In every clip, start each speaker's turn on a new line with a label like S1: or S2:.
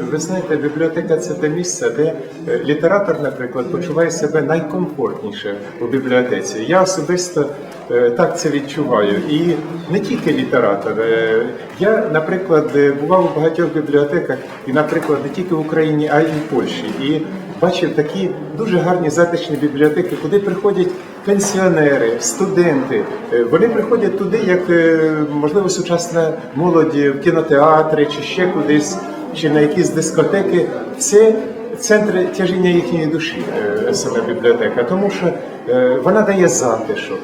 S1: Ви знаєте, бібліотека це те місце, де е, літератор, наприклад, почуває себе найкомфортніше у бібліотеці. Я особисто е, так це відчуваю. І не тільки літератор. Е, Я, наприклад, бував у багатьох бібліотеках, і, наприклад, не тільки в Україні, а й в Польщі. І бачив такі дуже гарні затишні бібліотеки, куди приходять пенсіонери, студенти. Вони приходять туди, як можливо сучасна молодь в кінотеатри чи ще кудись, чи на якісь дискотеки. Це центр тяжіння їхньої душі, е, саме бібліотека, тому що е, вона дає затишок,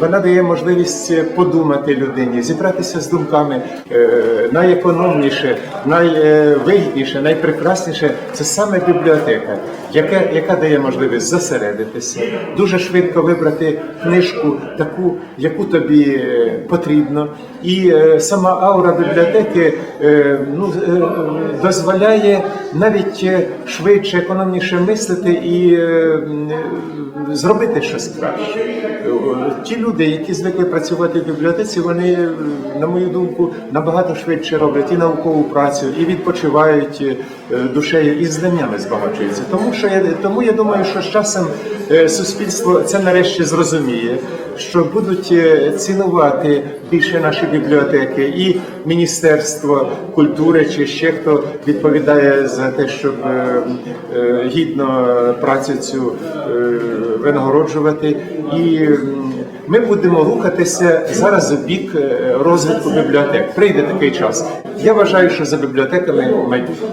S1: вона дає можливість подумати людині, зібратися з думками е, найекономніше, найвигідніше, найпрекрасніше це саме бібліотека, яка, яка дає можливість зосередитися, дуже швидко вибрати книжку, таку, яку тобі потрібно. І сама аура бібліотеки ну, дозволяє навіть е, швидше, економніше мислити і е, зробити щось краще. Е, Ті люди, які звикли працювати в бібліотеці, вони, на мою думку, набагато швидше роблять і наукову працю, і відпочивають душею, і знаннями збагачуються. Тому що я тому я думаю, що з часом суспільство це нарешті зрозуміє, що будуть е, цінувати більше наші бібліотеки і Міністерство культури, чи ще хто відповідає за те, щоб е, е, гідно працю цю винагороджувати. І ми будемо рухатися зараз у бік розвитку бібліотек. Прийде такий час. Я вважаю, що за бібліотеками майбутнє.